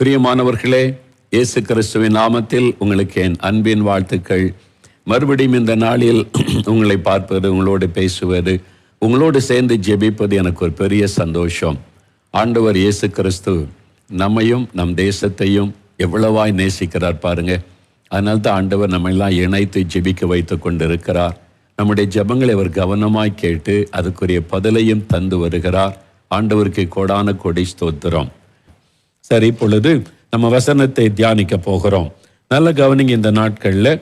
பிரியமானவர்களே இயேசு கிறிஸ்துவின் நாமத்தில் உங்களுக்கு என் அன்பின் வாழ்த்துக்கள். மறுபடியும் இந்த நாளில் உங்களை பார்ப்பது உங்களோடு பேசுவது உங்களோடு சேர்ந்து ஜெபிப்பது எனக்கு ஒரு பெரிய சந்தோஷம். ஆண்டவர் இயேசு கிறிஸ்து நம்மையும் நம் தேசத்தையும் எவ்வளவாய் நேசிக்கிறார் பாருங்க. அதனால தான் ஆண்டவர் நம்ம எல்லாம் இணைத்து ஜெபிக்க வைத்து கொண்டிருக்கிறார். நம்முடைய ஜெபங்களை அவர் கவனமாய் கேட்டு அதுக்குரிய பதிலையும் தந்து வருகிறார். ஆண்டவருக்கு கோடான கொடி ஸ்தோத்திரம். சரி இப்பொழுது நம்ம வசனத்தை தியானிக்க போகிறோம். நல்ல கவனிங்க இந்த நாட்களில்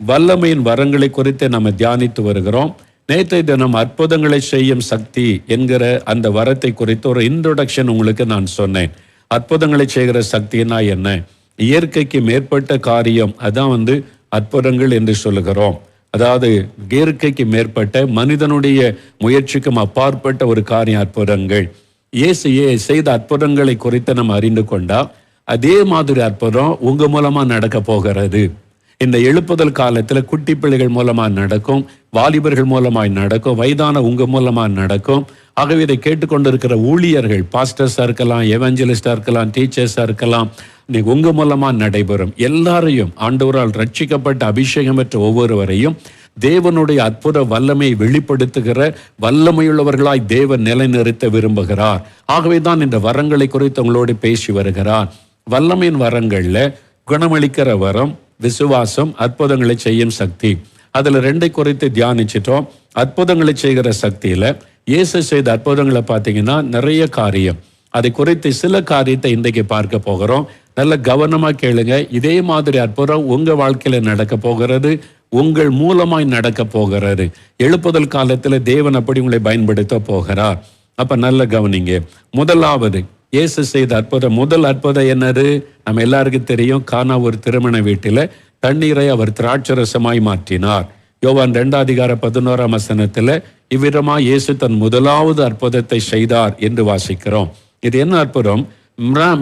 வல்லமையின் வரங்களை குறித்து நம்ம தியானித்து வருகிறோம். நேற்றைய தினம் அற்புதங்களை செய்யும் சக்தி என்கிற அந்த வரத்தை குறித்து ஒரு இன்ட்ரோடக்ஷன் உங்களுக்கு நான் சொன்னேன். அற்புதங்களை செய்கிற சக்தினா என்ன? இயற்கைக்கு மேற்பட்ட காரியம் அதான் வந்து அற்புதங்கள் என்று சொல்லுகிறோம். அதாவது இயற்கைக்கு மேற்பட்ட மனிதனுடைய முயற்சிக்கும் அப்பாற்பட்ட ஒரு காரியம் அற்புதங்கள். இயேசு ஏ- செய்த அற்புதங்களை குறித்து நம்ம அறிந்து கொண்டா அதே மாதிரி அற்புதம் உங்க மூலமா நடக்க போகிறது. இந்த எழுப்புதல் காலத்துல குட்டி பிள்ளைகள் மூலமா நடக்கும் வாலிபர்கள் மூலமாய் நடக்கும் வயதான உங்க மூலமா நடக்கும். ஆகவே இதை கேட்டுக்கொண்டிருக்கிற ஊழியர்கள் பாஸ்டர்ஸா இருக்கலாம் எவஞ்சலிஸ்டா இருக்கலாம் டீச்சர்ஸா இருக்கலாம் இன்னைக்கு உங்க மூலமா நடைபெறும். எல்லாரையும் ஆண்டவரால் ரட்சிக்கப்பட்ட அபிஷேகம் பெற்ற ஒவ்வொருவரையும் தேவனுடைய அற்புத வல்லமை வெளிப்படுத்துகிற வல்லமையுள்ளவர்களாய் தேவன் நிலைநிறுத்த விரும்புகிறார். ஆகவே தான் இந்த வரங்களை குறித்து உங்களோடு பேசி வருகிறார். வல்லமையின் வரங்களில் குணமளிக்கிற வரம் விசுவாசம் அற்புதங்களை செய்யும் சக்தி. அதில் ரெண்டை குறித்து தியானிச்சிட்டோம். அற்புதங்களை செய்கிற சக்தியில் இயேசு செய்த அற்புதங்களை பார்த்தீங்கன்னா நிறைய காரியம். அதை குறித்து சில காரியத்தை இன்றைக்கு பார்க்க போகிறோம். நல்ல கவனமாக கேளுங்க. இதே மாதிரி அற்புதம் உங்கள் வாழ்க்கையில் நடக்க போகிறது. உங்கள் மூலமாய் நடக்க போகிறாரு எழுப்புதல் காலத்தில் தேவன் அப்படி உங்களை பயன்படுத்த போகிறார். அப்ப நல்ல கவனிங்க. முதலாவது இயேசு செய்த அற்புதம். முதல் அற்புதம் என்னது? நம்ம எல்லாருக்கும் தெரியும் கானா ஒரு திருமண வீட்டில் தண்ணீரை அவர் திராட்சரசமாய் மாற்றினார். யோவான் ரெண்டாம் அதிகார பதினோராம் வசனத்தில் இவ்விதமா இயேசு தன் முதலாவது அற்புதத்தை செய்தார் என்று வாசிக்கிறோம். இது என்ன அற்புதம்?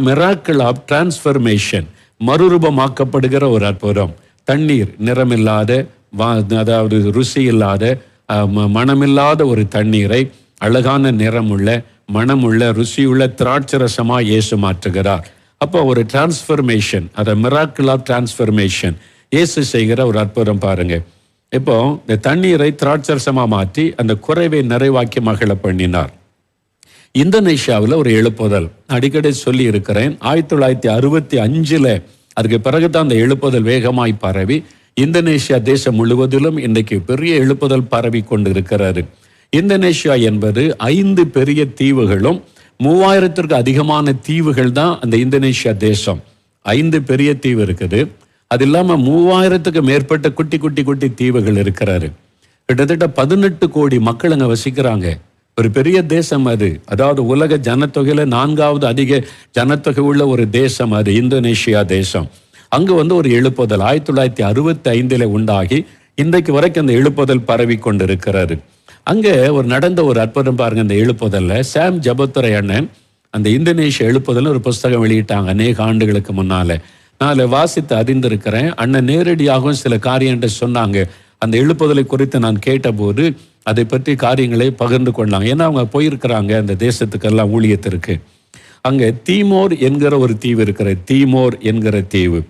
மிராக்கிள் ஆஃப் டிரான்ஸ்ஃபர்மேஷன் மறுரூபமாக்கப்படுகிற ஒரு அற்புதம். தண்ணீர் நிறமில்லாத வா- அதாவது ருசி இல்லாத மனமில்லாத ம- ஒரு தண்ணீரை அழகான நிறமுள்ள மணமுள்ள ருசியுள்ள திராட்சரசமாக இயேசு மாற்றுகிறார். அப்போ ஒரு டிரான்ஸ்ஃபர்மேஷன் அதை மிராக்கிள் ஆஃப் டிரான்ஸ்ஃபர்மேஷன் இயேசு செய்கிற ஒரு அற்புதம் பாருங்க. இப்போ இந்த தண்ணீரை திராட்சரசமாக மாற்றி அந்த குறைவை நிறைவாக்கி மகள பண்ணினார். இந்தோனேஷியாவில் ஒரு எழுப்புதல். அடிக்கடி சொல்லி இருக்கிறேன் ஆயிரத்தி தொள்ளாயிரத்தி அறுபத்தி அஞ்சில் அதுக்கு பிறகு தான் அந்த எழுப்புதல் வேகமாய் பரவி இந்தோனேஷியா தேசம் முழுவதிலும் இன்றைக்கு பெரிய எழுப்புதல் பரவி கொண்டு இருக்கிறாரு இந்தோனேஷியா என்பது ஐந்து பெரிய தீவுகளும் மூவாயிரத்திற்கு அதிகமான தீவுகள் தான் அந்த இந்தோனேஷியா தேசம். ஐந்து பெரிய தீவு இருக்குது. அது இல்லாம மூவாயிரத்துக்கு மேற்பட்ட குட்டி குட்டி குட்டி தீவுகள் இருக்கிறாரு கிட்டத்தட்ட பதினெட்டு கோடி மக்கள் அங்கே வசிக்கிறாங்க. ஒரு பெரிய தேசம் அது. அதாவது உலக ஜனத்தொகையில் நான்காவது அதிக ஜனத்தொகை உள்ள ஒரு தேசம் அது இந்தோனேஷியா தேசம். அங்கே வந்து ஒரு எழுப்புதல் ஆயிரத்தி தொள்ளாயிரத்தி அறுபத்தி ஐந்தில் உண்டாகி இன்றைக்கு வரைக்கும் அந்த எழுப்புதல் பரவி கொண்டிருக்கிறாரு அங்கே ஒரு நடந்த ஒரு அற்புதம் பாருங்க அந்த எழுப்புதலில். சாம் ஜபத்துரை அண்ணன் அந்த இந்தோனேஷிய எழுப்புதல் ஒரு புஸ்தகம் வெளியிட்டாங்க அநேக ஆண்டுகளுக்கு முன்னால. நான் அதில் வாசித்து அறிந்திருக்கிறேன். அண்ணன் நேரடியாகவும் சில காரியங்கள் சொன்னாங்க. அந்த எழுப்புதலை குறித்து நான் கேட்டபோது அதை பற்றி காரியங்களை பகிர்ந்து கொண்டாங்க. ஏன்னா அவங்க போயிருக்கிறாங்க அந்த தேசத்துக்கெல்லாம் ஊழியத்திற்கு. அங்கே தீமோர் என்கிற ஒரு தீவு இருக்கிற தீமோர் என்கிற தீவு.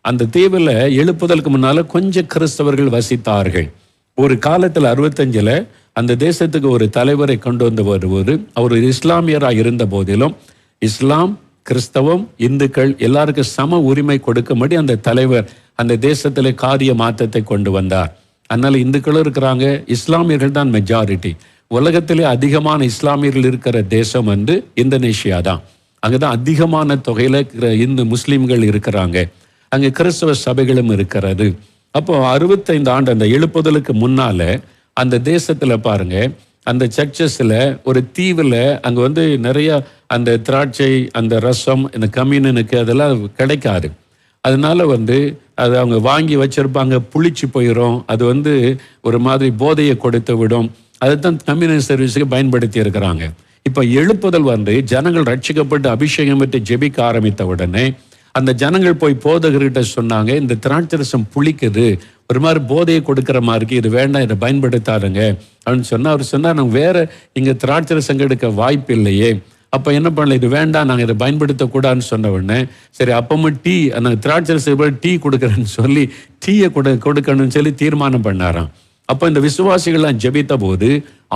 அந்த தீவில் எழுப்புதலுக்கு முன்னால கொஞ்சம் கிறிஸ்தவர்கள் வசித்தார்கள். ஒரு காலத்தில் அறுபத்தஞ்சில் அந்த தேசத்துக்கு ஒரு தலைவரை கொண்டு வந்து வருவது அவர் இஸ்லாமியராக இருந்த போதிலும் இஸ்லாம் கிறிஸ்தவம் இந்துக்கள் எல்லாருக்கும் சம உரிமை கொடுக்கும்படி அந்த தலைவர் அந்த தேசத்தில் காரிய மாற்றத்தை கொண்டு வந்தார். அதனால இந்துக்களும் இருக்கிறாங்க. இஸ்லாமியர்கள் தான் மெஜாரிட்டி உலகத்திலே அதிகமான இஸ்லாமியர்கள் இருக்கிற தேசம் வந்து இந்தோனேஷியா தான். அங்கே தான் அதிகமான தொகையில் இருக்கிற இந்து முஸ்லீம்கள் இருக்கிறாங்க. அங்கே கிறிஸ்தவ சபைகளும் இருக்கிறது. அப்போ அறுபத்தைந்து ஆண்டு அந்த எழுப்புதலுக்கு முன்னால அந்த தேசத்தில் பாருங்க அந்த சர்ச்சஸில் ஒரு தீவில் அங்கே வந்து நிறைய அந்த திராட்சை அந்த ரசம் இந்த கம்யூனனுக்கு அதெல்லாம் கிடைக்காது. அதனால வந்து அது அவங்க வாங்கி வச்சிருப்பாங்க புளிச்சு போயிடும் அது வந்து ஒரு மாதிரி போதையை கொடுத்து விடும். அதைத்தான் கம்யூனிஸ்ட் சர்வீஸுக்கு பயன்படுத்தி இருக்கிறாங்க. இப்போ எழுப்புதல் வந்து ஜனங்கள் ரட்சிக்கப்பட்டு அபிஷேகம் பெற்று ஜெபிக்க ஆரம்பித்த உடனே அந்த ஜனங்கள் போய் போதகர்கிட்ட சொன்னாங்க இந்த திராட்சரசம் புளிக்குது. ஒரு மாதிரி போதையை கொடுக்குற மாதிரி இருக்கு இது வேண்டாம் இதை பயன்படுத்தாருங்க அப்படின்னு சொன்னால் அவர் சொன்னார் நாங்கள் வேற இங்கே திராட்சரசம் எடுக்க வாய்ப்பு இல்லையே அப்போ என்ன பண்ணல இது வேண்டாம் நாங்கள் இதை பயன்படுத்தக்கூடாதுன்னு சொன்ன உடனே சரி அப்பமும் டீ அந்த திராட்சரசு டீ கொடுக்குறேன்னு சொல்லி டீயை கொடு கொடுக்கணும்னு சொல்லி தீர்மானம் பண்ணாராம். அப்போ இந்த விசுவாசிகள்லாம் ஜெபித்த போது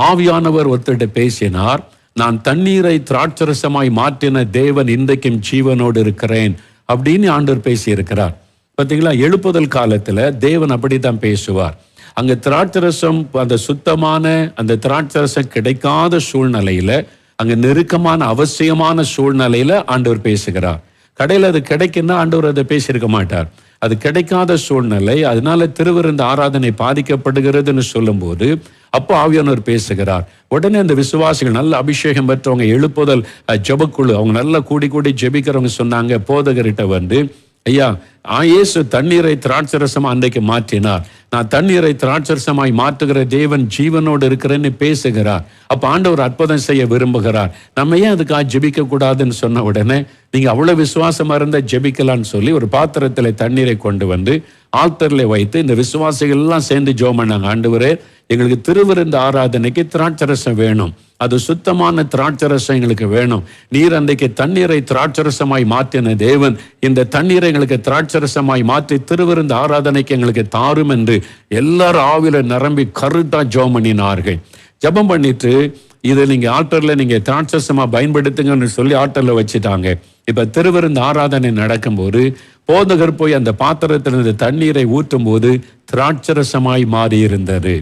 ஆவியானவர் ஒருத்தர்கிட்ட பேசினார் நான் தண்ணீரை திராட்சரசமாய் மாற்றின தேவன் இன்றைக்கும் ஜீவனோடு இருக்கிறேன் அப்படின்னு ஆண்டவர் பேசியிருக்கிறார். பார்த்தீங்களா எழுப்புதல் காலத்தில் தேவன் அப்படித்தான் பேசுவார். அங்கே திராட்சரசம் அந்த சுத்தமான அந்த திராட்சரசம் கிடைக்காத சூழ்நிலையில் அங்க நெருக்கமான அவசியமான சூழ்நிலையில ஆண்டவர் பேசுகிறார். கடையில் அது கிடைக்குன்னா ஆண்டவர் அதை பேசியிருக்க மாட்டார். அது கிடைக்காத சூழ்நிலை அதனால திருவிருந்த ஆராதனை பாதிக்கப்படுகிறதுன்னு சொல்லும்போது அப்போ ஆவியானவர் பேசுகிறார். உடனே அந்த விசுவாசிகள் நல்ல அபிஷேகம் பெற்றவங்க எழுப்புதல் ஜபக்குழு அவங்க நல்லா கூடி கூடி ஜெபிக்கிறவங்க சொன்னாங்க போதகர்கிட்ட வந்து ஐயா ஆ, இயேசு தண்ணீரை திராட்சரசமாக அன்றைக்கு மாற்றினார். நான் தண்ணீரை திராட்சரசமாய் மாற்றுகிற தேவன் ஜீவனோடு இருக்கிறேன்னு பேசுகிறார். அப்போ ஆண்டவர் அற்புதம் செய்ய விரும்புகிறார். நம்ம ஏன் அதுக்காக ஜெபிக்க கூடாதுன்னு சொன்ன உடனே நீங்கள் அவ்வளோ விசுவாசமாக இருந்தால் ஜெபிக்கலாம்னு சொல்லி ஒரு பாத்திரத்தில் தண்ணீரை கொண்டு வந்து ஆல்தர்ல வைத்து இந்த விசுவாசிகள் எல்லாம் சேர்ந்து ஜோம் பண்ணாங்க. ஆண்டவரே எங்களுக்கு திருவிருந்த ஆராதனைக்கு திராட்சரசம் வேணும். அது சுத்தமான திராட்சரசம் எங்களுக்கு வேணும். நீர் அன்றைக்கு தண்ணீரை திராட்சரசமாய் மாற்றின தேவன் இந்த தண்ணீரை எங்களுக்கு திராட்சரசமாய் மாற்றி திருவிருந்த ஆராதனைக்கு எங்களுக்கு தாரும் என்று எல்லாரும் ஆவில நிரம்பி கருத்தா ஜோம் பண்ணினார்கள் ஜெபம் பண்ணிட்டு இதை நீங்க ஆல்டர்ல நீங்க திராட்சரசமா பயன்படுத்துங்கன்னு சொல்லி ஆல்டர்ல வச்சுட்டாங்க. இப்ப திருவிருந்த ஆராதனை நடக்கும்போது போதகர் போய் அந்த பாத்திரத்திலிருந்து தண்ணீரை ஊற்றும் போது திராட்சரசமாய் மாறி இருந்தது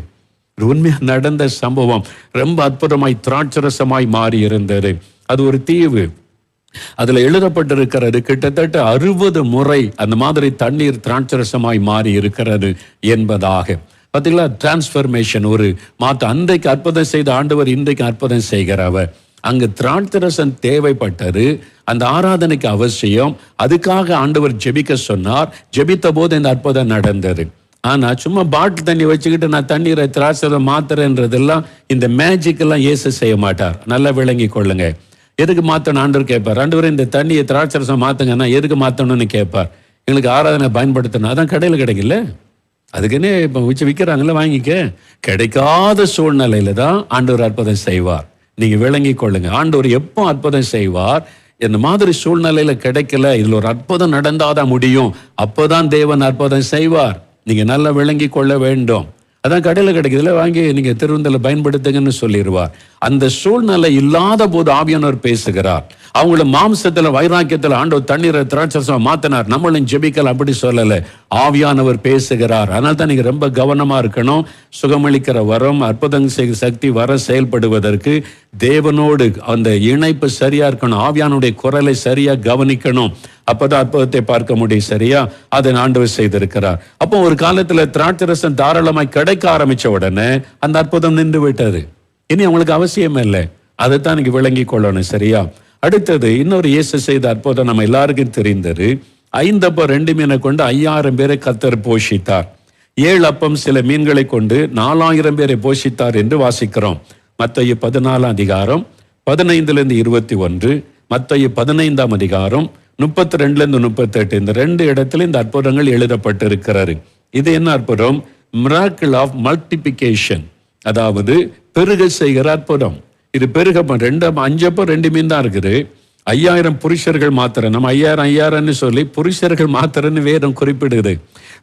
உண்மையாக நடந்த சம்பவம் ரொம்ப அற்புதமாய் திராட்சரசமாய் மாறி இருந்தது அது ஒரு தீவு. அதுல எழுதப்பட்டிருக்கிறது கிட்டத்தட்ட அறுபது முறை அந்த மாதிரி தண்ணீர் திராட்சரசமாய் மாறி இருக்கிறது என்பதாக. பார்த்தீங்களா டிரான்ஸ்ஃபர்மேஷன் ஒரு மாத்த அன்றைக்கு அற்புதம் செய்த ஆண்டவர் இன்றைக்கு அற்புதம் செய்கிறவர். அங்கு திராட்சரசன் தேவைப்பட்டது அந்த ஆராதனைக்கு அவசியம். அதுக்காக ஆண்டவர் ஜெபிக்க சொன்னார். ஜெபித்த போது இந்த அற்புதம் நடந்தது. ஆனா சும்மா பாட்டில் தண்ணி வச்சுக்கிட்டு நான் தண்ணீரை திராட்சை மாத்துறேன்றதெல்லாம் இந்த மேஜிக் எல்லாம் இயேசு செய்ய மாட்டார். நல்லா விளங்கி கொள்ளுங்க. எதுக்கு மாத்தணும்? ஆண்டவர் கேட்பார். ஆண்டவர் இந்த தண்ணியை திராட்சரசம் மாத்துங்கன்னா எதுக்கு மாத்தணும்னு கேட்பார். எங்களுக்கு ஆராதனை பயன்படுத்தணும். அதான் கடையில் கிடைக்கல அதுக்குன்னே இப்போ வச்சு விற்கிறாங்கல்ல வாங்கிக்க? கிடைக்காத சூழ்நிலையில தான் ஆண்டவர் அற்புதம் செய்வார். நீங்கள் விளங்கி கொள்ளுங்க. ஆண்டவர் எப்போ அற்புதம் செய்வார்? இந்த மாதிரி சூழ்நிலையில் கிடைக்கல. இதில் ஒரு அற்புதம் நடந்தாதான் முடியும். அப்போதான் தேவன் அற்புதம் செய்வார். நீங்கள் நல்லா விளங்கி கொள்ள வேண்டும். அதான் கடையில் கிடைக்கிறதுல வாங்கி நீங்கள் திருவந்தல பயன்படுத்துங்கன்னு சொல்லிடுவார். அந்த சூழ்நிலை இல்லாத போது ஆவியானவர் பேசுகிறார். அவங்கள மாம்சத்தில் வைராக்கியத்தில் ஆண்டவர் தண்ணீரை திராட்சரசமா மாத்தினார். நம்மளும் ஜெபிக்கல் அப்படி சொல்லலை. ஆவியானவர் பேசுகிறார். அதனால தான் நீங்கள் ரொம்ப கவனமாக இருக்கணும். சுகமளிக்கிற வரம் அற்புதம் செய்கிற சக்தி வர செயல்படுவதற்கு தேவனோடு அந்த இணைப்பு சரியா இருக்கணும் ஆவியானுடைய குரலை சரியா கவனிக்கணும். அப்பதான் அற்புதத்தை பார்க்க முடியும் சரியா? அதை ஆண்டவர் செய்திருக்கிறார். அப்போ ஒரு காலத்துல திராட்சரசம் தாராளமாய் கிடைக்க ஆரம்பிச்ச உடனே அந்த அற்புதம் நின்று விட்டது. இனி அவங்களுக்கு அவசியம் இல்லை. அதைத்தான் நீங்க விளங்கி கொள்ளணும் சரியா? அடுத்தது இன்னொரு இயேசு செய்த அற்புதம் நம்ம எல்லாருக்கும் தெரிந்தது. ஐந்தப்போ ரெண்டு மீனை கொண்டு ஐயாயிரம் பேரை கத்தர் போஷித்தார். ஏழு அப்பம் சில மீன்களை கொண்டு நாலாயிரம் பேரை போஷித்தார் என்று வாசிக்கிறோம். மத்தேயு பதினாலாம் அதிகாரம் பதினைந்துல இருந்து இருபத்தி ஒன்று மத்தேயு பதினைந்தாம் அதிகாரம் முப்பத்தி ரெண்டுலேருந்து முப்பத்தெட்டு இந்த ரெண்டு இடத்துல இந்த அற்புதங்கள் எழுதப்பட்டிருக்கிறாரு இது என்ன அற்புதம்? மிராக்கிள் ஆஃப் மல்டிபிகேஷன் அதாவது பெருக செய்கிற அற்புதம். இது பெருக ரெண்டு அஞ்சப்போ ரெண்டு மீன் தான் இருக்குது. ஐயாயிரம் புருஷர்கள் மாத்திரம் நம்ம ஐயாயிரம் ஐயாயிரம்னு சொல்லி புருஷர்கள் மாத்திரன்னு வேதம் குறிப்பிடுது.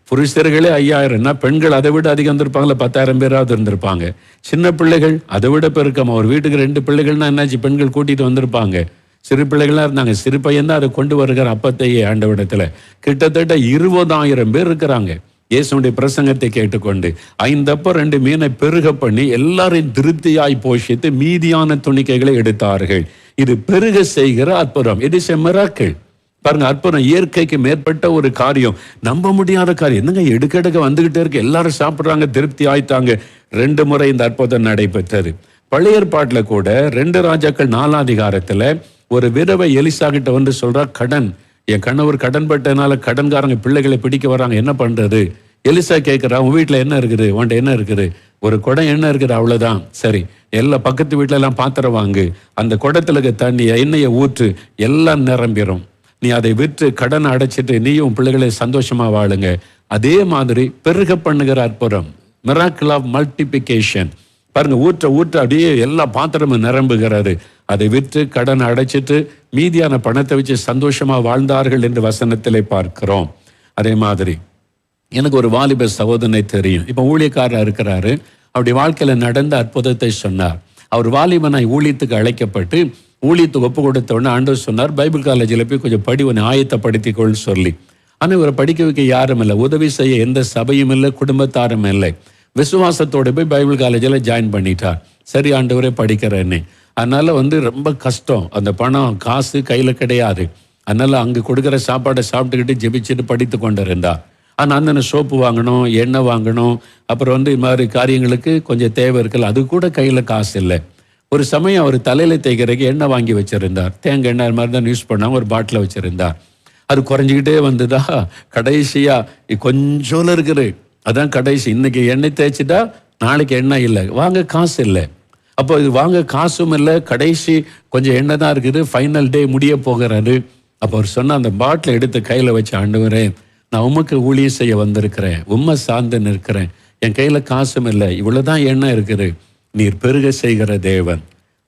புருஷர்களே ஐயாயிரம்னா பெண்கள் அதை விட அதிகம் இருந்திருப்பாங்களே பத்தாயிரம் பேராவது இருந்திருப்பாங்க சின்ன பிள்ளைகள் அதை விட பெருக்கம். ஒரு வீட்டுக்கு ரெண்டு பிள்ளைகள்னா என்னாச்சு? பெண்கள் கூட்டிட்டு வந்திருப்பாங்க. சிறு பிள்ளைகளாக இருந்தாங்க. சிறு பையன் தான் அதை கொண்டு வருகிற அப்பத்தையே ஆண்டவிடத்துல கிட்டத்தட்ட இருபதாயிரம் பேர் இருக்கிறாங்க. இயேசுடைய பிரசங்கத்தை கேட்டுக்கொண்டு ஐந்தப்போ ரெண்டு மீனை பெருக பண்ணி எல்லாரையும் திருப்தியாய் போஷித்து மீதியான துணிக்கைகளை எடுத்தார்கள். இது பெருக செய்கிற அற்புதம். It is a miracle. பாருங்க அற்புதம். இயற்கைக்கு மேற்பட்ட ஒரு காரியம். நம்ப முடியாத காரியம். என்னங்க எடுக்கெடுக்க வந்துகிட்டே இருக்கு. எல்லாரும் சாப்பிட்றாங்க திருப்தி ஆயிட்டாங்க. ரெண்டு முறை இந்த அற்புதம் நடைபெற்றது. பழைய ஏற்பாட்டில் கூட ரெண்டு ராஜாக்கள் நாலாம் ஒரு விதவை எலிசா கிட்ட வந்து சொல்றா கடன். என் கணவர் கடன் பட்டனால கடன்காரங்க பிள்ளைகளை பிடிக்க வராங்க. என்ன பண்றது? எலிசா கேட்குறா உன் வீட்டில் என்ன இருக்குது? உன்ட்ட என்ன இருக்குது? ஒரு குடம் என்ன இருக்குது? அவ்வளோதான் சரி எல்லா பக்கத்து வீட்டுல எல்லாம் பாத்திரம் வாங்கு. அந்த குடத்துல இருக்க தண்ணியை எண்ணெயை ஊற்று எல்லாம் நிரம்பிடும் நீ அதை விற்று கடன் அடைச்சிட்டு நீயும் பிள்ளைகளை சந்தோஷமா வாழுங்க. அதே மாதிரி பெருக பண்ணுகிற அற்புதம். மிராக்கிள் ஆஃப் மல்டிபிகேஷன் பாருங்க ஊற்ற ஊற்ற அப்படியே எல்லா பாத்திரமும் நிரம்புகிறது. அதை விற்று கடன் அடைச்சிட்டு மீதியான பணத்தை வச்சு சந்தோஷமா வாழ்ந்தார்கள் என்று வசனத்திலே பார்க்கிறோம். அதே மாதிரி எனக்கு ஒரு வாலிப சகோதரனை தெரியும். இப்போ ஊழியக்காரர் இருக்கிறாரு. அவருடைய வாழ்க்கையில் நடந்த அற்புதத்தை சொன்னார். அவர் வாலிபனாய் ஊழியத்துக்கு அழைக்கப்பட்டு ஊழியத்துக்கு ஒப்பு கொடுத்த உடனே ஆண்டவர் சொன்னார் பைபிள் காலேஜில் போய் கொஞ்சம் படி ஒன்று ஆயத்தப்படுத்திக்கொள் சொல்லி. ஆனால் இவரை படிக்க வைக்க யாரும் இல்லை உதவி செய்ய எந்த சபையும் இல்லை குடும்பத்தாரும் இல்லை. விசுவாசத்தோடு போய் பைபிள் காலேஜில் ஜாயின் பண்ணிட்டார். சரி ஆண்டவரே படிக்கிறேன்னு அதனால் வந்து ரொம்ப கஷ்டம். அந்த பணம் காசு கையில் கிடையாது. அதனால் அங்கே கொடுக்குற சாப்பாடை சாப்பிட்டுக்கிட்டு ஜெபிச்சுட்டு படித்து கொண்டு இருந்தார் ஆனால் அந்த சோப்பு வாங்கணும் எண்ணெய் வாங்கணும். அப்புறம் வந்து இது மாதிரி காரியங்களுக்கு கொஞ்சம் தேவை இருக்குல்ல அது கூட கையில் காசு இல்லை. ஒரு சமயம் அவர் தலையில் தேய்க்கிறதுக்கு எண்ணெய் வாங்கி வச்சிருந்தார். தேங்காய் எண்ணெய் மாதிரி தான் யூஸ் பண்ணாம ஒரு பாட்டில் வச்சிருந்தார். அது குறைஞ்சிக்கிட்டே வந்ததா? கடைசியாக இ- கொஞ்சோல இருக்குது. அதான் கடைசி. இன்றைக்கி எண்ணெய் தேய்ச்சிட்டா நாளைக்கு எண்ணெய் இல்லை. வாங்க காசு இல்லை. அப்போ இது வாங்க காசும் இல்லை. கடைசி கொஞ்சம் எண்ணெய் தான் இருக்குது. ஃபைனல் டே முடிய போகிறாரு அப்போ அவர் சொன்ன அந்த பாட்டில் எடுத்து கையில் வச்சு ஆண்டுகிறேன் நான் உமக்கு ஊழியம் செய்ய வந்திருக்கிறேன். உம்மை சார்ந்து நிற்கிறேன். என் கையில் காசும் இல்லை. இவ்வளோ தான் எண்ணெய் இருக்குது. நீர் பெருக செய்கிற தேவன்.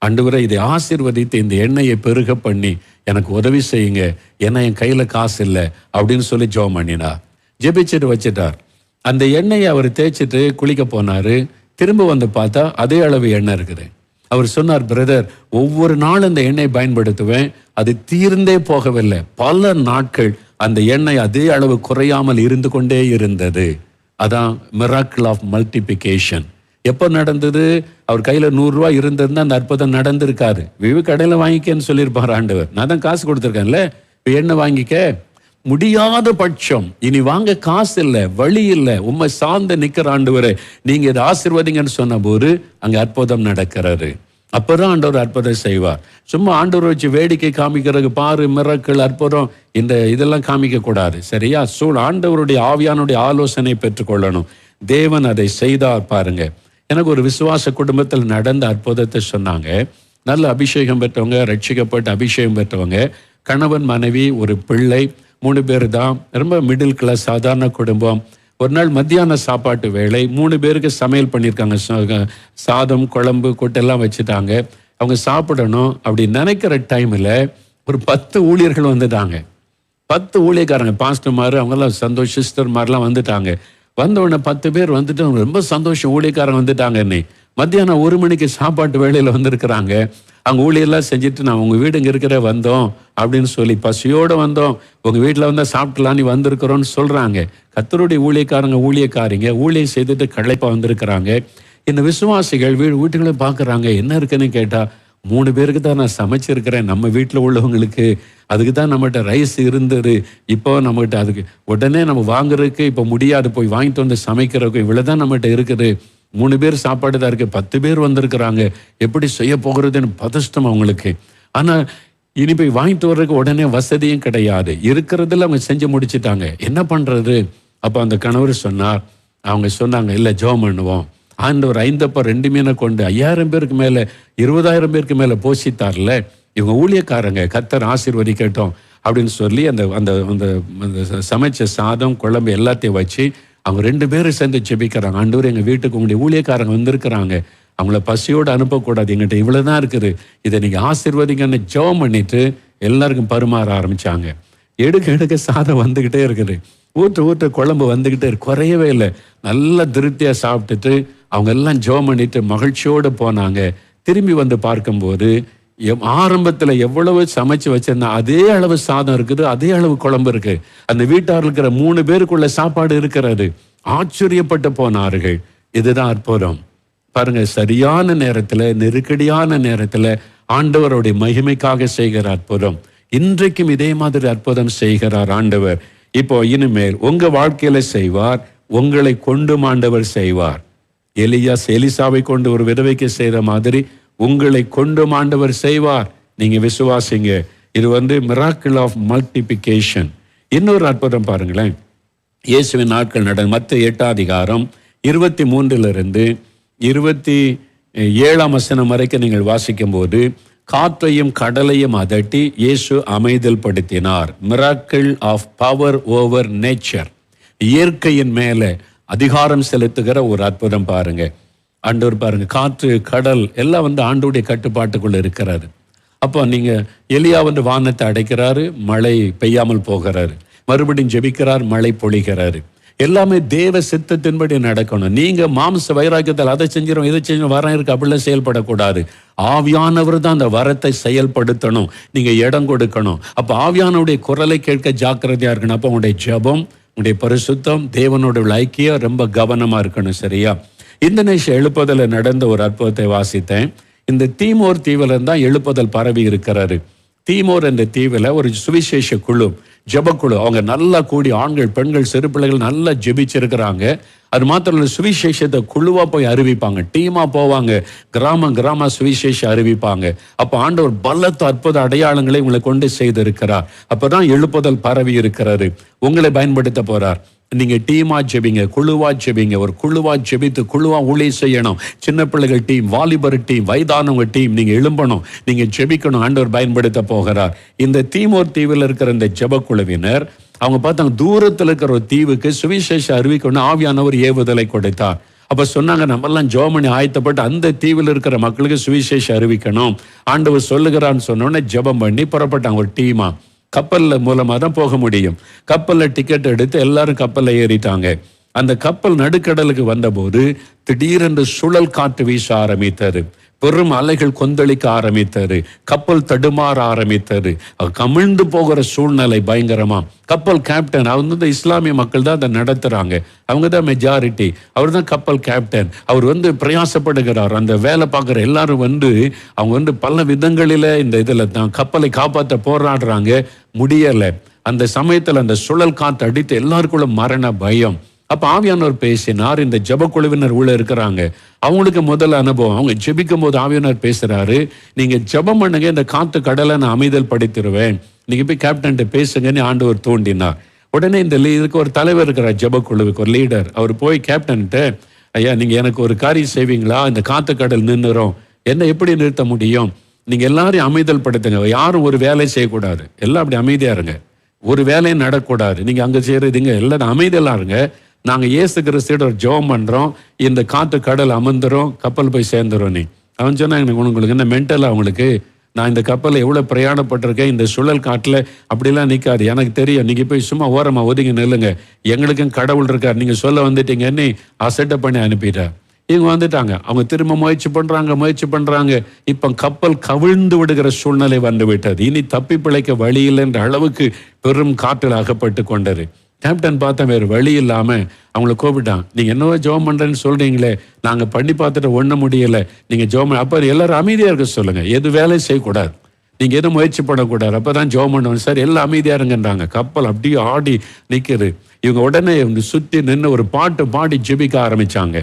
அண்டுவரை இதை ஆசீர்வதித்து இந்த எண்ணெயை பெருக பண்ணி எனக்கு உதவி செய்யுங்க. ஏன்னா என் கையில் காசு இல்லை அப்படின்னு சொல்லி ஜோம் பண்ணினார் ஜெபிச்சுட்டு வச்சிட்டார். அந்த எண்ணெயை அவர் தேய்ச்சிட்டு குளிக்க போனார். திரும்ப வந்து பார்த்தா அதே அளவு எண்ணெய் இருக்குது. அவர் சொன்னார் பிரதர் ஒவ்வொரு நாளும் அந்த எண்ணெய் பயன்படுத்துவேன். அது தீர்ந்தே போகவில்லை. பல நாட்கள் அந்த எண்ணெய் அதே அளவு குறையாமல் இருந்து கொண்டே இருந்தது. அதான் மிராக்கிள் ஆஃப் மல்டிபிகேஷன் எப்போ நடந்தது? அவர் கையில் நூறுரூவா இருந்திருந்தால் இருந்திருந்தா அந்த அற்புதம் நடந்திருக்காது. விவு கடையில் வாங்கிக்கன்னு சொல்லியிருப்பார் ஆண்டவர். நான் தான் காசு கொடுத்துருக்கேன்ல? இப்போ என்ன வாங்கிக்க? முடியாத பட்சம். இனி வாங்க காசு இல்லை வழி இல்லை. உண்மை சார்ந்து நிற்கிற ஆண்டவர் நீங்கள் இதை ஆசிர்வதிங்கன்னு சொன்ன போது அங்க அற்புதம் நடக்கிறாரு அப்பதான் ஆண்டவர் அற்புதம் செய்வார். சும்மா ஆண்டவர் வச்சு வேடிக்கை காமிக்கிறதுக்கு பாரு மிரக்கள் அற்புதம் இந்த இதெல்லாம் காமிக்கக்கூடாது சரியா? சூழ் ஆண்டவருடைய ஆவியானுடைய ஆலோசனை பெற்றுக்கொள்ளணும். தேவன் அதை செய்தார் பாருங்கள் எனக்கு ஒரு விசுவாச குடும்பத்தில் நடந்த அற்புதத்தை சொன்னாங்க. நல்ல அபிஷேகம் பெற்றவங்க ரட்சிக்கப்பட்டு அபிஷேகம் பெற்றவங்க கணவன் மனைவி ஒரு பிள்ளை மூணு பேர் தான். ரொம்ப மிடில் கிளாஸ் சாதாரண குடும்பம். ஒரு நாள் மத்தியான சாப்பாட்டு வேலை மூணு பேருக்கு சமையல் பண்ணியிருக்காங்க. சாதம் குழம்பு கொட்டெல்லாம் வச்சுட்டாங்க. அவங்க சாப்பிடணும் அப்படி நினைக்கிற டைமில் ஒரு பத்து ஊழியர்கள் வந்துட்டாங்க. பத்து ஊழியக்காரங்க பாஸ்டர் மாதிரி அவங்கெல்லாம் சந்தோஷ் சிஸ்டர் மாதிரிலாம் வந்துட்டாங்க. வந்தவொடனே பத்து பேர் வந்துட்டு அவங்க ரொம்ப சந்தோஷம். ஊழியக்காரங்க வந்துட்டாங்க என்னை. மத்தியானம் ஒரு மணிக்கு சாப்பாட்டு வேலையில் வந்திருக்கிறாங்க. அவங்க ஊழியெல்லாம் செஞ்சுட்டு நான் உங்கள் வீடு இங்கே இருக்கிற வந்தோம் அப்படின்னு சொல்லி பசியோடு வந்தோம். உங்கள் வீட்டில் வந்தால் சாப்பிட்லான்னு நீ வந்திருக்கிறோன்னு சொல்கிறாங்க கத்தருடைய ஊழியக்காரங்க ஊழியக்காரிங்க ஊழியம் செய்துட்டு களைப்பாக வந்திருக்கிறாங்க. இந்த விசுவாசிகள் வீடு வீட்டுகளை பார்க்குறாங்க. என்ன இருக்குன்னு கேட்டால் மூணு பேருக்கு தான் நான் சமைச்சிருக்கிறேன். நம்ம வீட்டில் உள்ளவங்களுக்கு அதுக்கு தான் நம்மகிட்ட ரைஸ் இருந்தது. இப்போ நம்மகிட்ட அதுக்கு உடனே நம்ம வாங்குறதுக்கு இப்போ முடியாது. போய் வாங்கிட்டு வந்து சமைக்கிறதுக்கு இவ்வளோ தான் நம்மகிட்ட இருக்குது. மூணு பேர் சாப்பாடு தான் இருக்குது பத்து பேர் வந்திருக்கிறாங்க. எப்படி செய்ய போகிறதுன்னு பதஷ்டம் அவங்களுக்கு. ஆனால் இனி போய் வாங்கிட்டு வர்றதுக்கு உடனே வசதியும் கிடையாது. இருக்கிறதுல அவங்க செஞ்சு முடிச்சிட்டாங்க. என்ன பண்ணுறது அப்போ அந்த கணவர் சொன்னார். அவங்க சொன்னாங்க இல்லை ஜோம் பண்ணுவோம். ஆண்டவர் ஐந்தப்ப ரெண்டு மீனை கொண்டு ஐயாயிரம் பேருக்கு மேலே இருபதாயிரம் பேருக்கு மேலே போஷித்தார்ல. இவங்க ஊழியக்காரங்க கத்தர் ஆசீர்வதிக்கட்டும் அப்படின்னு சொல்லி அந்த அந்த அந்த அந்த சமைச்ச சாதம் குழம்பு எல்லாத்தையும் வச்சு அவங்க ரெண்டு பேரும் சேர்ந்து செபிக்கிறாங்க ஆண்டவர் எங்கள் வீட்டுக்கு உங்களுடைய ஊழியக்காரங்க வந்திருக்கிறாங்க. அவங்கள பசியோடு அனுப்பக்கூடாது. எங்கிட்ட இவ்வளவுதான் இருக்குது. இதை நீங்கள் ஆசீர்வதிங்கன்னு ஜெபம் பண்ணிட்டு எல்லாருக்கும் பருமாற ஆரம்பிச்சாங்க. எடுக்க எடுக்க சாதம் வந்துக்கிட்டே இருக்குது. ஊற்று ஊற்று குழம்பு வந்துக்கிட்டே குறையவே இல்லை. நல்லா திருப்தியாக சாப்பிட்டுட்டு அவங்க எல்லாம் ஜோம் பண்ணிட்டு மகிழ்ச்சியோடு போனாங்க. திரும்பி வந்து பார்க்கும்போது எம் ஆரம்பத்தில் எவ்வளவு சமைச்சு வச்சிருந்தா அதே அளவு சாதம் இருக்குது அதே அளவு குழம்பு இருக்கு. அந்த வீட்டார் இருக்கிற மூணு பேருக்குள்ள சாப்பாடு இருக்கிறது. ஆச்சரியப்பட்டு போனார்கள். இதுதான் அற்புதம். பாருங்க சரியான நேரத்தில் நெருக்கடியான நேரத்தில் ஆண்டவருடைய மகிமைக்காக செய்கிற அற்புதம். இன்றைக்கும் இதே மாதிரி அற்புதம் செய்கிறார் ஆண்டவர். இப்போ இனிமேல் உங்க வாழ்க்கையில செய்வார் உங்களை கொண்டு ஆண்டவர் செய்வார். எலியாஸ் எலிசாவை கொண்டு ஒரு விதவைக்கு செய்த மாதிரி உங்களை கொண்டு ஆண்டவர் செய்வார். நீங்க விசுவாசிங்க. இது வந்து மிராக்கிள் ஆஃப் மல்டிபிகேஷன் இன்னொரு அற்புதம் பாருங்களேன். இயேசுவின் நாட்கள் நட மற்ற எட்டாம் அதிகாரம் இருபத்தி மூன்றிலிருந்து இருபத்தி ஏழாம் வசனம் வரைக்கும் நீங்கள் வாசிக்கும்போது காற்றையும் கடலையும் அதட்டி இயேசு அமைதல் படுத்தினார் miracle of power over nature இயற்கையின் மேலே அதிகாரம் செலுத்துகிற ஒரு அற்புதம் பாருங்க. ஆண்டவர் பாருங்க காற்று கடல் எல்லாம் வந்து ஆண்டோடைய கட்டுப்பாட்டுக்குள்ள இருக்கிறாரு. அப்போ நீங்க எலியா வந்து வானத்தை அடைக்கிறாரு மழை பெய்யாமல் போகிறாரு. மறுபடியும் ஜெபிக்கிறார் மழை பொழிகிறாரு. எல்லாமே தேவ சித்தத்தின்படி நடக்கணும். நீங்க மாம்ச வைராக்கியத்தில் அதை செஞ்சிடும் இதை செஞ்சிடும் வரம் இருக்கு அப்படிலாம் செயல்படக்கூடாது. ஆவியானவர் தான் அந்த வரத்தை செயல்படுத்தணும். நீங்க இடம் கொடுக்கணும். அப்போ ஆவியானவுடைய குரலை கேட்க ஜாக்கிரதையா இருக்கணும். அப்போ உங்களுடைய ஜெபம் உடைய பரிசுத்தம் தேவனோட ஐக்கியம் ரொம்ப கவனமா இருக்கணும் சரியா? இந்தோனேஷியா எழுப்புதலில் நடந்த ஒரு அற்புதத்தை வாசித்தேன். இந்த தீமோர் தீவில் தான் எழுப்புதல் பரவி இருக்கிறாரு. தீமோர் என்ற தீவில் ஒரு சுவிசேஷ குழு ஜபக்குழு. அவங்க நல்லா கூடி ஆண்கள் பெண்கள் சிறு பிள்ளைகள் நல்லா ஜெபிச்சிருக்கிறாங்க. அது மாத்திரம் இல்லை சுவிசேஷத்தை குழுவாக போய் அறிவிப்பாங்க. டீமாக போவாங்க. கிராம கிராம சுவிசேஷம் அறிவிப்பாங்க. அப்போ ஆண்டவர் பலத்த அற்புத அடையாளங்களை உங்களை கொண்டு செய்திருக்கிறார். அப்பதான் எழுப்புதல் பரவி இருக்கிறாரு உங்களை பயன்படுத்த போகிறார் நீங்க டீமா ஜெபிங்க குழுவா ஜெபிங்க. ஒரு குழுவாக ஜெபித்து குழுவாக ஊழிய செய்யணும். சின்ன பிள்ளைகள் டீம் வாலிபர் டீம் வயதானவங்க டீம் நீங்கள் எழும்பணும். நீங்கள் ஜெபிக்கணும். ஆண்டவர் பயன்படுத்த போகிறார். இந்த தீமோர் தீவில் இருக்கிற இந்த ஜெபக்குழுவினர் அவங்க பார்த்தாங்க தூரத்தில் இருக்கிற ஒரு தீவுக்கு சுவிசேஷ அறிவிக்கணும் ஆவியானவர் ஏவுதலை கொடுத்தார். அப்ப சொன்னாங்க நம்மெல்லாம் ஜோமணி ஆயத்தப்பட்டு அந்த தீவில் இருக்கிற மக்களுக்கு சுவிசேஷ அறிவிக்கணும். ஆண்டவர் சொல்லுகிறான்னு சொன்னோடனே ஜெபம் பண்ணி புறப்பட்டாங்க ஒரு டீமா கப்பலில் மூலமாக தான் போக முடியும். கப்பலில் டிக்கெட் எடுத்து எல்லாரும் கப்பல்ல ஏறிட்டாங்க. அந்த கப்பல் நடுக்கடலுக்கு வந்தபோது திடீரென்று சுழல் காற்று வீச ஆரம்பித்தது. பெரும் அலைகள் கொந்தளிக்க ஆரம்பித்தது. கப்பல் தடுமாற ஆரம்பித்தது. கமிழ்ந்து போகிற சூழ்நிலை பயங்கரமா. கப்பல் கேப்டன் அவங்க வந்து இஸ்லாமிய மக்கள் தான் அதை நடத்துறாங்க. அவங்க தான் மெஜாரிட்டி அவர் தான் கப்பல் கேப்டன் அவர் வந்து பிரயாசப்படுகிறார். அந்த வேலை பார்க்குற எல்லாரும் வந்து அவங்க வந்து பல விதங்களில் இந்த இதில் தான் கப்பலை காப்பாற்ற போராடுறாங்க. முடியலை. அந்த சமயத்தில் அந்த சுழல் காற்று அடித்து எல்லாருக்குள்ள மரண பயம். அப்ப ஆவியானவர் பேசினார் இந்த ஜெப குழுவினர் உள்ள இருக்கிறாங்க. அவங்களுக்கு முதல் அனுபவம் அவங்க ஜெபிக்கும் போது ஆவியானவர் பேசுறாரு நீங்க ஜபம் பண்ணுங்க இந்த காத்து கடலை நான் அமைதல் படுத்திடுவேன் நீங்க போய் கேப்டன்ட்டு பேசுங்கன்னு ஆண்டவர் தூண்டினார். உடனே இந்த இதுக்கு ஒரு தலைவர் இருக்கிறார் ஜெப குழுவுக்கு ஒரு லீடர் அவர் போய் கேப்டன்ட்டு ஐயா நீங்க எனக்கு ஒரு காரியம் செய்வீங்களா? இந்த காத்து கடல் நின்றுறோம் என்ன எப்படி நிறுத்த முடியும்? நீங்க எல்லாரையும் அமைதல் படுத்துங்க. யாரும் ஒரு வேலையை செய்யக்கூடாது. எல்லாம் அப்படி அமைதியா இருங்க. ஒரு வேலையும் நடக்கூடாது நீங்க அங்க செய்யறதுங்க எல்லாரும் அமைதியெல்லாம் இருங்க. நாங்கள் இயேசு கிறிஸ்துவோட ஒரு ஜெபம் பண்ணுறோம் இந்த காற்று கடல் அமர்ந்துரும் கப்பல் போய் சேர்ந்துரும் நீ. அவன் சொன்னால் எனக்கு உங்களுக்கு என்ன மென்டலாக அவங்களுக்கு? நான் இந்த கப்பலில் எவ்வளோ பிரயாணப்பட்டிருக்கேன் இந்த சுழல் காட்டில் அப்படிலாம் நிற்காது எனக்கு தெரியும் நீங்கள் போய் சும்மா ஓரமாக ஒதுங்கி நில்லுங்க. எங்களுக்கும் கடவுள் இருக்கார். நீங்கள் சொல்ல வந்துட்டீங்கன்னு அசட்டை பண்ணி அனுப்பிட்டார் இவங்க வந்துட்டாங்க. அவங்க திரும்ப முயற்சி பண்ணுறாங்க முயற்சி பண்ணுறாங்க இப்போ கப்பல் கவிழ்ந்து விடுகிற சூழ்நிலை வந்து விட்டது. இனி தப்பி பிழைக்க வழி இல்லைன்ற அளவுக்கு பெரும் காற்றில் அகப்பட்டு கொண்டது. கேப்டன் பார்த்தா வேறு வழி இல்லாமல் அவங்கள கூப்பிட்டான். நீங்கள் என்னவோ ஜோம் பண்ணுறேன்னு சொல்கிறீங்களே நாங்கள் பண்ணி பார்த்துட்டு ஒன்றும் முடியலை. நீங்கள் ஜோம் அப்போ எல்லாரும் அமைதியாக இருக்க சொல்லுங்கள் எது வேலையும் செய்யக்கூடாது. நீங்கள் எதுவும் முயற்சி பண்ணக்கூடாது. அப்பதான் ஜோம் பண்ணுவோம் சார் எல்லாம் அமைதியாக இருங்கன்றாங்க. கப்பல் அப்படியே ஆடி நிற்கிறது இவங்க உடனே இவங்க சுற்றி நின்று ஒரு பாட்டு பாடி ஜெபிக்க ஆரம்பித்தாங்க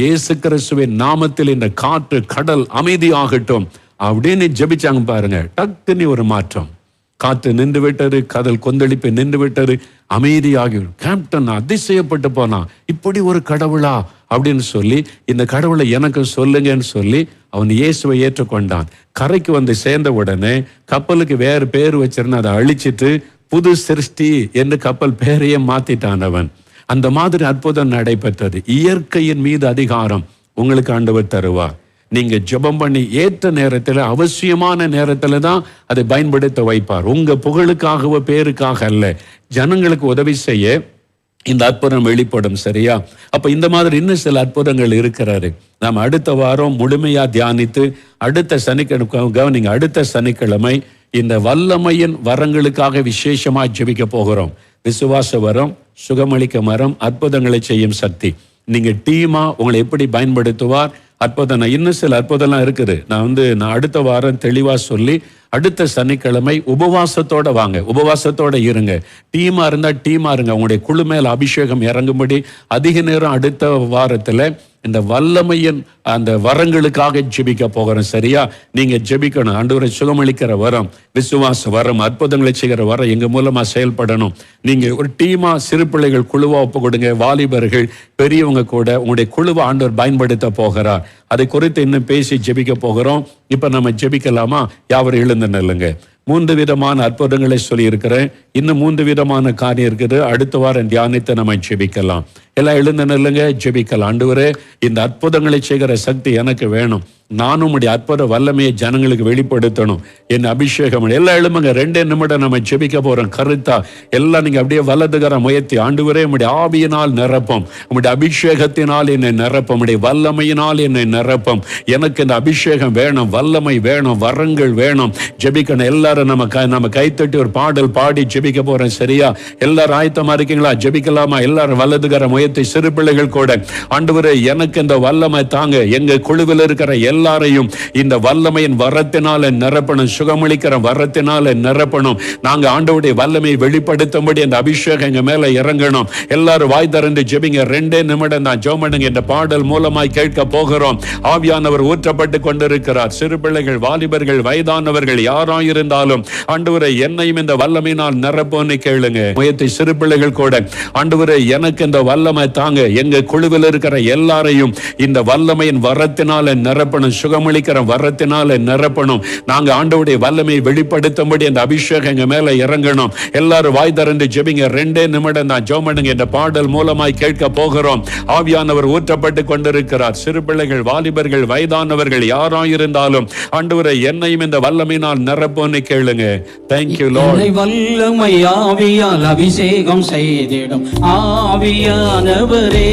இயேசு கிறிஸ்துவின் நாமத்தில் இந்த காற்று கடல் அமைதியாகட்டும் அப்படின்னு ஜெபிச்சாங்க பாருங்க. டக்குன்னு ஒரு மாற்றம். காத்து நின்று விட்டது கடல் கொந்தளிப்பு நின்று விட்டது அமைதியாகி கேப்டன் அதிசயப்பட்டு போனான் இப்படி ஒரு கடவுளா? அப்படின்னு சொல்லி இந்த கடவுளை எனக்கு சொல்லுங்கன்னு சொல்லி அவன் இயேசுவை ஏற்றுக்கொண்டான். கரைக்கு வந்து சேர்ந்த உடனே கப்பலுக்கு வேறு பேர் வச்சிருந்த அதை அழிச்சிட்டு புது சிருஷ்டி என்று கப்பல் பேரையே மாத்திட்டான் அவன். அந்த மாதிரி அற்புதம் நடைபெற்றது. இயற்கையின் மீது அதிகாரம் உங்களுக்கு ஆண்டவர் தருவார். நீங்க ஜெபம் பண்ணி ஏற்ற நேரத்தில் அவசியமான நேரத்தில் தான் அதை பயன்படுத்த வைப்பார். உங்க புகழுக்காகவோ பேருக்காக அல்ல. ஜனங்களுக்கு உதவி செய்ய இந்த அற்புதம் வெளிப்படும் சரியா? அப்ப இந்த மாதிரி இன்னும் சில அற்புதங்கள் இருக்கிறாரு நாம் அடுத்த வாரம் முழுமையா தியானித்து அடுத்த சனிக்கிழமை கவனிங்க அடுத்த சனிக்கிழமை இந்த வல்லமையின் வரங்களுக்காக விசேஷமாக ஜெபிக்க போகிறோம். விசுவாச வரம் சுகமளிக்க மரம் அற்புதங்களை செய்யும் சக்தி. நீங்க டீமா உங்களை எப்படி பயன்படுத்துவார்? அற்புதம். நான் இன்னும் சில அற்புதம்லாம் இருக்குது. நான் வந்து நான் அடுத்த வாரம் தெளிவா சொல்லி அடுத்த சனிக்கிழமை உபவாசத்தோட வாங்க. உபவாசத்தோட இருங்க. டீமா இருந்தா டீமா இருங்க. உங்களுடைய குழு மேல் அபிஷேகம் இறங்கும்படி அதிக நேரம் அடுத்த வாரத்துல இந்த வல்லமையின் அந்த வரங்களுக்காக ஜெபிக்க போகிறோம். சரியா? நீங்க ஜெபிக்கணும். ஆண்டவரை சுகமளிக்கிற வரம் விசுவாச வரம் அற்புதங்களை செய்கிற வரம் எங்க மூலமா செயல்படணும். நீங்க ஒரு டீமா சிறு பிள்ளைகள் குழுவா ஒப்பு கொடுங்க. வாலிபர்கள் பெரியவங்க கூட உங்களுடைய குழுவை ஆண்டவர் பயன்படுத்த போகிறார். அதை குறித்து இன்னும் பேசி ஜெபிக்க போகிறோம். இப்போ நம்ம ஜெபிக்கலாமா? யாவரும் எழுந்து நில்லுங்க. மூன்று விதமான அற்புதங்களை சொல்லியிருக்கிறேன். இன்னும் மூன்று விதமான காரியம் இருக்குது. அடுத்த வாரம் தியானித்து நம்ம ஜெபிக்கலாம். எல்லாம் எழுந்த நில்லுங்க ஜெபிக்கலாம் ஆண்டவரே இந்த அற்புதங்களை செய்கிற சக்தி எனக்கு வேணும். நானும் உடைய அற்புத வல்லமையை ஜனங்களுக்கு வெளிப்படுத்தணும். என் அபிஷேகம். எல்லாம் எழுமுங்க ரெண்டே நிமிடம் நம்ம ஜெபிக்க போறோம். கருத்தா எல்லாம் நீங்க அப்படியே வலதுகர முயற்சி. ஆண்டுவரே உடைய ஆவியினால் நிரப்பம். உம்முடைய அபிஷேகத்தினால் என்னை நிரப்பம். உடைய வல்லமையினால் என்னை நிரப்பம். எனக்கு இந்த அபிஷேகம் வேணும். வல்லமை வேணும். வரங்கள் வேணும். ஜெபிக்கணும். எல்லாரும் நம்ம க நம்ம கைத்தட்டி ஒரு பாடல் பாடி ஜெபிக்க போறோம் சரியா? எல்லாரும் ஆயத்தமா இருக்கீங்களா? ஜெபிக்கலாமா? எல்லாரும் வலதுகர முயற்சி சிறு பிள்ளைகள் கூட. ஆண்டவரே எனக்கு இந்த வல்லமை தாங்க. எங்க குழுவில் இருக்கிற எல்லாரையும் இந்த வல்லமையின் வரத்தினால நிரப்பணும். சுகமளிக்கிற வரத்தினால நிரப்பணும். நாங்க ஆண்டவுடைய வல்லமையை வெளிப்படுத்தும்படி அந்த அபிஷேகம் எங்க மேல இறங்கணும். எல்லாரும் வாய் திறந்து ஜெபிங்க. ரெண்டே நிமிடம் தான் ஜோமனுங்க இந்த பாடல் மூலமாய் கேட்க போகிறோம். ஆவியானவர் ஊற்றப்பட்டு கொண்டிருக்கிறார். சிறு பிள்ளைகள் வாலிபர்கள் வயதானவர்கள் யாராயிருந்தாலும் ஆண்டவரை என்னையும் இந்த வல்லமையினால் வரப்போன்னு கேளுங்க. முயற்சி சிறு பிள்ளைகள் கூட ஆண்டவரே எனக்கு இந்த வல்லமை தாங்க. எங்க குழுவில் இருக்கிற எல்லாரையும் இந்த வல்லமையின் வரத்தினால நிரப்பணும். சுகமளிக்கிற வரத்தினால நிரப்பணும். நாங்க ஆண்டவுடைய வல்லமையை வெளிப்படுத்தும்படி அந்த அபிஷேகம் எங்க மேல இறங்கணும். எல்லாரும் வாய் திறந்து ஜெபிங்க. ரெண்டே நிமிடம் தான் ஜோமனுங்க. இந்த பாடல் மூலமாய் கேட்க போகிறோம். ஆவியானவர் ஊற்றப்பட்டு கொண்டிருக்கிறார். சிறு பிள்ளைகள் வாலிபர்கள் வயதானவர்கள் யாராயிருந்தாலும் ஆண்டவரை என்னையும் இந்த வல்லமையினால் நிரப்போன்னு கேளுங்க. தேங்க்யூ லோட் வல்லமை நம்மை ஆவியால் அபிஷேகம் செய்திடும். ஆவியானவரே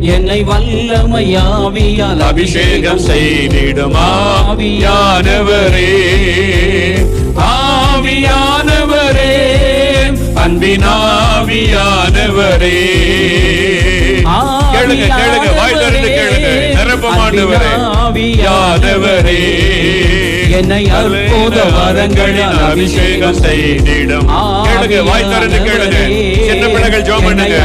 என்னை வல்லமை ஆவியால் அபிஷேகம் செய்திடும். ஆவியானவரே ஆவியானவரே அன்பின் ஆவியானவரே. ஆ கேளுங்க கேளுங்க வாய் திறந்து கேளுங்க. நிரப்பமானவரே. ஆவியானவரே என்னை அற்புத வரங்களின் அபிஷேகம் செய்திடும் கேளுங்க வாய் திறந்து கேளுங்க. சின்ன பிள்ளைகள் ஜோம் பண்ணுங்க.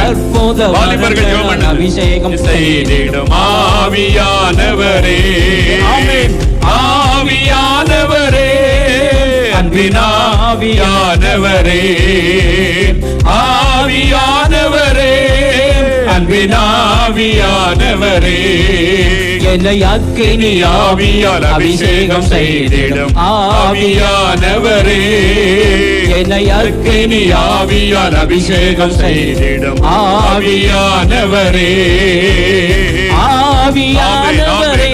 வாலிபர்கள் ஜோம் பண்ணுங்க. அபிஷேகம் செய்திடும் ஆவியானவரே. ஆமென். ஆவியானவரே. அன்பின் ஆவியானவரே. ஆவியானவரே அன்பின் ஆவியானவரே. என்னை அக்கினி ஆவியால் அபிஷேகம் செய்திடும் ஆவியானவரே. என்னை அக்கினி ஆவியால் அபிஷேகம் செய்திடும் ஆவியானவரே. ஆவியானவரே.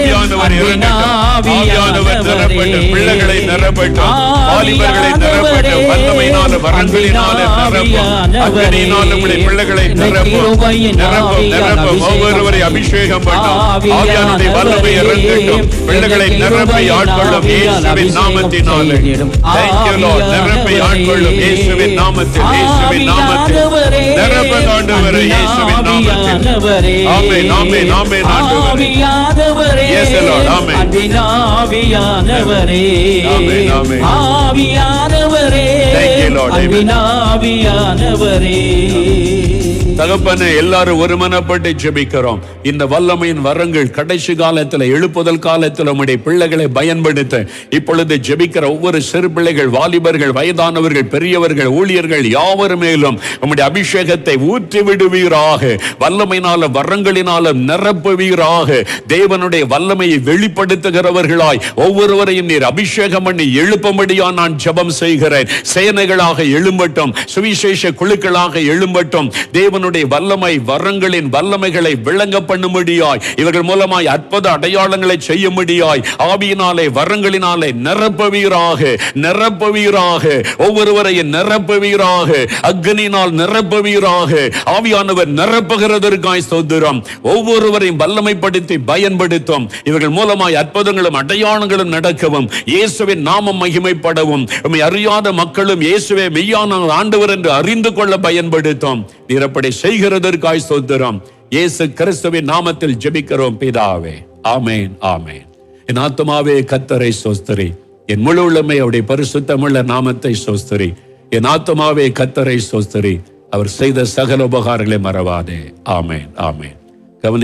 ஆவியானவர் இறங்கட்டும். ஆவியானவர் நிரப்பட்டும். பிள்ளைகளை நிரப்பட்டும். வாலிபர்களை நிரப்பட்டும். வல்லமையினால, வரங்களினால நிரப்பும். அக்கினியினால உம்முடைய பிள்ளைகளை நிரப்பும். நிரப்பும், நிரப்பும். ஒவ்வொருவரை அபிஷேகம் பண்ணும். ஆவியானவருடைய வல்லமை இறங்கட்டும். பிள்ளைகளை நிரப்பி ஆட்கொள்ளும் இயேசுவின் நாமத்தினாலே. You, Lord. நிரப்பி ஆட்கொள்ளும் இயேசுவின் நாமத்தில் இயேசுவின் நாமத்தில் நிரப்ப ஆண்டவரே இயேசுவின் நாமத்தில் ஆமென் ஆமென் ஆமென் ஆண்டவரே ஆவியானவரே Yes, Lord. Amen. அன்பின் ஆவியானவரே. Amen, amen. தகப்பனே எல்லாரும் ஒருமனப்பட்டு ஜெபிக்கிறோம். இந்த வல்லமையின் வரங்கள் கடைசி காலத்தில் எழுப்புதல் காலத்தில் உடைய பிள்ளைகளை பயன்படுத்த இப்பொழுது ஜெபிக்கிற ஒவ்வொரு சிறு பிள்ளைகள் வாலிபர்கள் வயதானவர்கள் பெரியவர்கள் ஊழியர்கள் யாவர் மேலும் உம்முடைய அபிஷேகத்தை ஊற்றி விடுவீராக வல்லமையினால வரங்களினாலும் நிரப்புவீராக. தேவனுடைய வல்லமையை வெளிப்படுத்துகிறவர்களாய் ஒவ்வொருவரையும் நீர் அபிஷேகம் பண்ணி எழுப்பும்படியா நான் ஜெபம் செய்கிறேன். சேனைகளாக எழும்பட்டும் சுவிசேஷ குழுக்களாக எழும்பட்டும் தேவன் தேவனுடைய வல்லமை வரங்களின் வல்லமைகளை விளங்க பண்ணும்படியாய் இவர்கள் மூலமாய் அற்புத அடையாளங்களை செய்யும்படியாய் ஆவியினாலே வரங்களினாலே நிரப்பவீராக நிரப்பவீராக ஒவ்வொருவரையும் நிரப்பவீராக அக்னினால் நிரப்பவீராக ஆவியானவர் நிரப்புகிறதற்காய் சொந்தரம் ஒவ்வொருவரையும் வல்லமைப்படுத்தி பயன்படுத்தும். இவர்கள் மூலமாய் அற்புதங்களும் அடையாளங்களும் நடக்கவும் இயேசுவின் நாமம் மகிமைப்படவும் உம்மை அறியாத மக்களும் இயேசுவே மெய்யான ஆண்டவர் என்று அறிந்து கொள்ள பயன்படுத்தும். நிரப்படி இதை செய்கிறதற்காய் ஸ்தோத்திரம். இயேசு கிறிஸ்துவின் நாமத்தில் ஜெபிக்கிறோம் பிதாவே. ஆமேன் ஆமேன். என் ஆத்மாவே கத்தரை சோஸ்தரி என் முழு உள்ளமை அவருடைய பரிசுத்தமுள்ள நாமத்தை சோஸ்தரி என் ஆத்மாவே கத்தரை சோஸ்தரி அவர் செய்த சகல உபகாரங்களை மறவாதே. ஆமேன் ஆமேன்.